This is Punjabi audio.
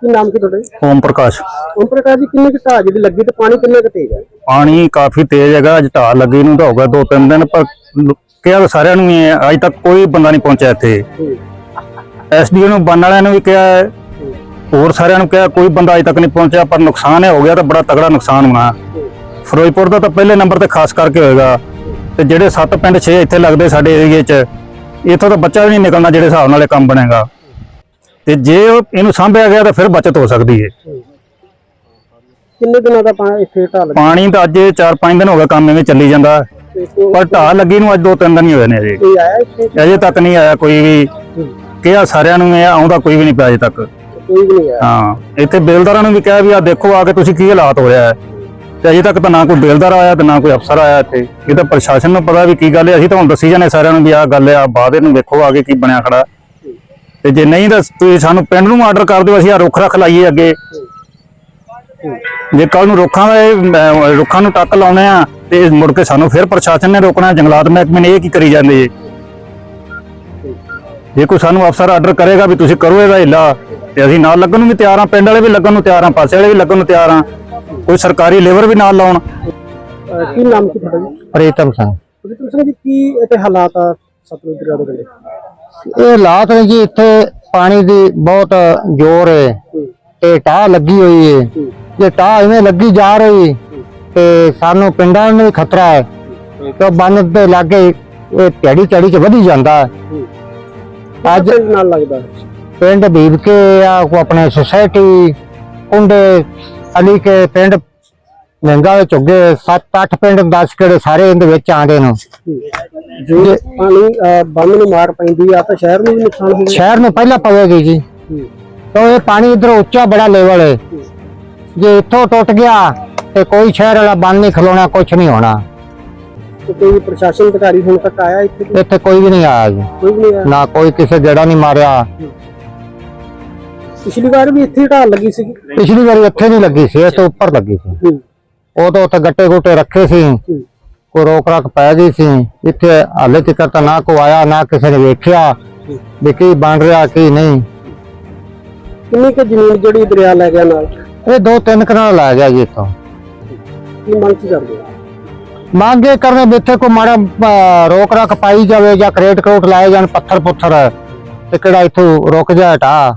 ਕੀ ਨਾਮ ਕੀ ਤੁਹਾਡਾ ਓਮ ਪ੍ਰਕਾਸ਼। ਓਮ ਪ੍ਰਕਾਸ਼ ਜੀ ਕਿੰਨੇ ਕੁ ਢਾਹ ਜਿਹੜੀ ਲੱਗੀ ਤੇ ਪਾਣੀ ਕਿੰਨੇ ਕੁ ਤੇਜ਼ ਹੈ? ਪਾਣੀ ਕਾਫੀ ਤੇਜ਼ ਹੈਗਾ ਅੱਜ ਢਾਹ ਲੱਗੀ ਨੂੰ ਤਾਂ ਹੋ ਦੋ ਤਿੰਨ ਦਿਨ ਪਰ ਲ- ਕਿਹਾ ਤਾਂ ਸਾਰਿਆਂ ਨੂੰ ਹੀ ਹੈ ਅੱਜ ਤੱਕ ਕੋਈ ਬੰਦਾ ਨਹੀਂ ਪਹੁੰਚਿਆ ਇੱਥੇ। ਐਸਡੀਓ ਨੂੰ ਬੰਨ ਵਾਲਿਆਂ ਨੂੰ ਵੀ ਕਿਹਾ ਹੈ, ਹੋਰ ਸਾਰਿਆਂ ਨੂੰ ਕਿਹਾ ਕੋਈ ਬੰਦਾ ਅੱਜ ਤੱਕ ਨਹੀਂ ਪਹੁੰਚਿਆ ਪਰ ਨੁਕਸਾਨ ਹੈ ਹੋ ਗਿਆ ਤਾਂ ਬੜਾ ਤਗੜਾ ਨੁਕਸਾਨ ਹੋਣਾ। ਫਿਰੋਜ਼ਪੁਰ ਦਾ ਤਾਂ ਪਹਿਲੇ ਨੰਬਰ ਤੇ ਖਾਸ ਕਰਕੇ ਹੋਏਗਾ। ਤੇ ਜਿਹੜੇ ਸੱਤ ਪਿੰਡ 6 ਇੱਥੇ ਲੱਗਦੇ ਸਾਡੇ ਏਰੀਏ 'ਚ ਇੱਥੋਂ ਤਾਂ ਬੱਚਾ ਵੀ ਨਹੀਂ ਨਿਕਲਣਾ ਜਿਹੜੇ ਹਿਸਾਬ ਨਾਲ ਇਹ ਕੰਮ ਬਣੇਗਾ। ਤੇ ਜੇ ਉਹ- ਇਹਨੂੰ ਸਾਂਭਿਆ ਗਿਆ ਤਾਂ ਫਿਰ ਬਚਤ ਹੋ ਸਕਦੀ ਹੈ ਕਿੰਨੇ ਦਿਨਾਂ ਦਾ ਪਾਣੀ ਇੱਥੇ ਢਾਹ ਲੱਗੀ? ਪਾਣੀ ਤਾਂ ਅੱਜ 4-5 ਦਿਨ ਹੋ ਗਏ ਕੰਮ ਐਵੇਂ ਚੱਲੀ ਜਾਂਦਾ। ਪਰ ਢਾਹ ਲੱਗੀ ਨੂੰ ਅੱਜ ਦੋ ਤਿੰਨ ਦਿਨ ਹੀ ਹੋਏ ਨੇ ਅਜੇ। ਅਜੇ ਤੱਕ ਨਹੀਂ ਆਇਆ ਕੋਈ ਵੀ। ਕਿਹਾ ਸਾਰਿਆਂ ਨੂੰ ਇਹ ਆਉਂਦਾ ਕੋਈ ਵੀ ਨਹੀਂ ਪਿਆ ਅਜੇ ਤੱਕ। ਕੋਈ ਵੀ ਨਹੀਂ ਆਇਆ? ਹਾਂ ਇੱਥੇ ਬੇਲਦਾਰਾਂ ਨੂੰ ਵੀ ਕਿਹਾ ਵੀ ਆ ਦੇਖੋ ਆ ਕੇ ਤੁਸੀਂ ਕੀ ਹਾਲਾਤ ਹੋ ਰਿਹਾ ਹੈ। ਤੇ ਅਜੇ ਤੱਕ ਤਾਂ ਨਾ ਕੋਈ ਬੇਲਦਾਰ ਆਇਆ ਤੇ ਨਾ ਕੋਈ ਅਫਸਰ ਆਇਆ ਇੱਥੇ। ਇਹ ਤਾਂ ਪ੍ਰਸ਼ਾਸਨ ਨੂੰ ਪਤਾ ਵੀ ਕੀ ਗੱਲ ਹੈ। ਅਸੀਂ ਤਾਂ ਹੁਣ ਦੱਸੀ ਜਾਂਦੇ ਸਾਰਿਆਂ ਨੂੰ ਵੀ ਆ ਗੱਲ ਆ ਬਾਅਦ ਇਹਨੂੰ ਵੇਖੋ ਆ ਕੇ ਕੀ ਬਣਿਆ ਖੜਾ। ਤੇ ਜੇ ਨਹੀਂ ਤਾਂ ਤੁਸੀਂ ਸਾਨੂੰ ਪਿੰਡ ਨੂੰ ਆਰਡਰ ਕਰ ਦਿਓ ਅਸੀਂ ਆ ਰੁੱਖ ਰੱਖ ਲਾਈਏ ਅੱਗੇ। ਜੇ ਕੱਲ ਨੂੰ ਰੁੱਖਾਂ ਦਾ ਇਹ, ਰੁੱਖਾਂ ਨੂੰ ਟੱਕ ਲਾਉਣੇ ਆ ਤੇ ਇਹ ਮੁੜ ਕੇ ਸਾਨੂੰ ਫਿਰ ਪ੍ਰਸ਼ਾਸਨ ਨੇ ਰੋਕਣਾ ਜੰਗਲਾਤ ਮਹਿਕਮੇ ਨੇ ਇਹ ਕੀ ਕਰੀ ਜਾਂਦੇ ਜੀ? ਜੇ ਕੋਈ ਸਾਨੂੰ ਅਫਸਰ ਆਰਡਰ ਕਰੇਗਾ ਵੀ ਤੁਸੀਂ ਕਰੋ ਇਹਦਾ ਹਿੱਲਾ ਤੇ ਅਸੀਂ ਨਾਲ ਲੱਗਣ ਨੂੰ ਵੀ ਤਿਆਰ ਆ ਪਿੰਡ ਵਾਲੇ ਵੀ ਲੱਗਣ ਨੂੰ ਤਿਆਰ ਆ ਪਾਸੇ ਵਾਲੇ ਵੀ ਲੱਗਣ ਨੂੰ ਤਿਆਰ ਆ ਕੋਈ ਸਰਕਾਰੀ ਲੇਬਰ ਵੀ ਨਾਲ ਲਾਉਣ। ਕੀ ਨਾਮ ਕੀ ਤੁਹਾਡਾ ਜੀ? ਪ੍ਰੀਤਮ ਸਿੰਘ। ਪ੍ਰੀਤਮ ਸਿੰਘ ਜੀ ਕੀ ਇੱਥੇ ਹਾਲਾਤ ਆ ਸਤਲੁਜ ਦਰਿਆ ਦੇ ਇਹ ਹਾਲਾਤ ਨੇ ਜੀ ਇੱਥੇ ਪਾਣੀ ਦੀ ਬਹੁਤ ਜ਼ੋਰ ਹੈ ਤੇ ਟਾਹ ਲੱਗੀ ਹੋਈ ਹੈ। ਜੇ ਟਾਹ ਇਵੇਂ ਲੱਗੀ ਜਾ ਰਹੀ ਤੇ ਸਾਨੂੰ ਪਿੰਡਾਂ ਨੂੰ ਵੀ ਖਤਰਾ ਹੈ ਕਿ ਬੰਨ ਦੇ ਲਾਗੇ ਇਹ ਝੜੀ ਝੜੀ ਚ ਵਧੀ ਜਾਂਦਾ ਹੈ। ਅੱਜ ਨਾਲ ਲੱਗਦਾ? ਪਿੰਡ ਭੀਬ ਕੇ ਆ ਕੋ ਆਪਣੇ ਸੁਸਾਇਟੀ ਕੁੰਡੇ ਅਲੀ ਕੇ ਪਿੰਡ ਮਹਿੰਗਾ ਵਿੱਚ ਉੱਗੇ 7-8 ਪਿੰਡ 10 ਕਿਹੜੇ ਸਾਰੇ ਇਹਦੇ ਵਿੱਚ ਆਂਦੇ ਨੇ। ਜੇ ਪਾਣੀ ਅਹ, ਬੰਨ ਨੂੰ ਮਾਰ ਪੈਂਦੀ ਆ ਤਾਂ ਸ਼ਹਿਰ ਨੂੰ ਵੀ ਨੁਕਸਾਨ ਹੋਊਗਾ ਸ਼ਹਿਰ ਨੂੰ ਪਹਿਲਾਂ ਪਵੇਗੀ ਜੀ। ਤਾਂ ਇਹ ਪਾਣੀ ਇਧਰ ਉੱਚਾ ਬੜਾ ਲੈਵਲ ਹੈ। ਜੇ ਇੱਥੋਂ ਟੁੱਟ ਗਿਆ ਤੇ ਕੋਈ ਸ਼ਹਿਰ ਵਾਲਾ ਬੰਨ ਨਹੀਂ ਖਲੋਣਾ ਕੁਝ ਨਹੀਂ ਹੋਣਾ। ਤੇ ਕੋਈ ਪ੍ਰਸ਼ਾਸਨ ਅਧਿਕਾਰੀ ਹੁਣ ਤੱਕ ਆਇਆ ਇੱਥੇ? ਇੱਥੇ ਕੋਈ ਵੀ ਨਹੀਂ ਆਇਆ ਜੀ। ਕੋਈ ਵੀ ਨਹੀਂ ਆਇਆ? ਨਾ ਕੋਈ ਕਿਸੇ ਗੇੜਾ ਨਹੀਂ ਮਾਰਿਆ। ਪਿਛਲੀ ਵਾਰ ਵੀ ਇੱਥੇ ਹੀ ਢਾਲ ਲੱਗੀ ਸੀਗੀ ਪਿਛਲੀ ਵਾਰੀ ਇੱਥੇ ਨਹੀਂ ਲੱਗੀ ਸੀ ਇਸ ਤੋਂ ਉੱਪਰ ਲੱਗੀ ਸੀ। ਹੂੰ। ਉਹ ਤਾਂ ਉੱਥੇ ਗੱਟੇ ਗੋਟੇ ਰੱਖੇ ਸੀ। ਹੂੰ। ਕੋਈ ਰੋਕ ਰੱਖ ਪੈ ਗਈ ਸੀ। ਇੱਥੇ ਹਾਲੇ ਤੱਕ ਤਾਂ ਨਾ ਕੋਈ ਆਇਆ ਨਾ ਕਿਸੇ ਨੇ ਵੇਖਿਆ ਵੀ ਕੀ ਬਣ ਰਿਹਾ ਕੀ ਨਹੀਂ। ਕਿੰਨੀ ਕੁ ਜ਼ਮੀਨ ਜਿਹੜੀ ਦਰਿਆ ਲੈ ਗਿਆ ਨਾਲ? ਇਹ ਦੋ ਤਿੰਨ ਕਨਾਲ ਲੈ ਗਿਆ ਜੀ ਇੱਥੋਂ। ਕੀ ਮੰਗ ਕੀ ਕਰਦੇ ਹੋ? ਮੰਗੇ ਕਰਨੇ ਵੀ ਇੱਥੇ ਕੋਈ ਮਾੜਾ ਅਹ, ਰੋਕ ਰੱਖ ਪਾਈ ਜਾਵੇ ਜਾਂ ਕਰੇਟ ਕਰੋਟ ਲਾਏ ਜਾਣ ਪੱਥਰ ਪੁੱਥਰ ਤੇ ਕਿਹੜਾ ਇੱਥੋਂ ਰੁਕ ਜਾ। ਹਟਾ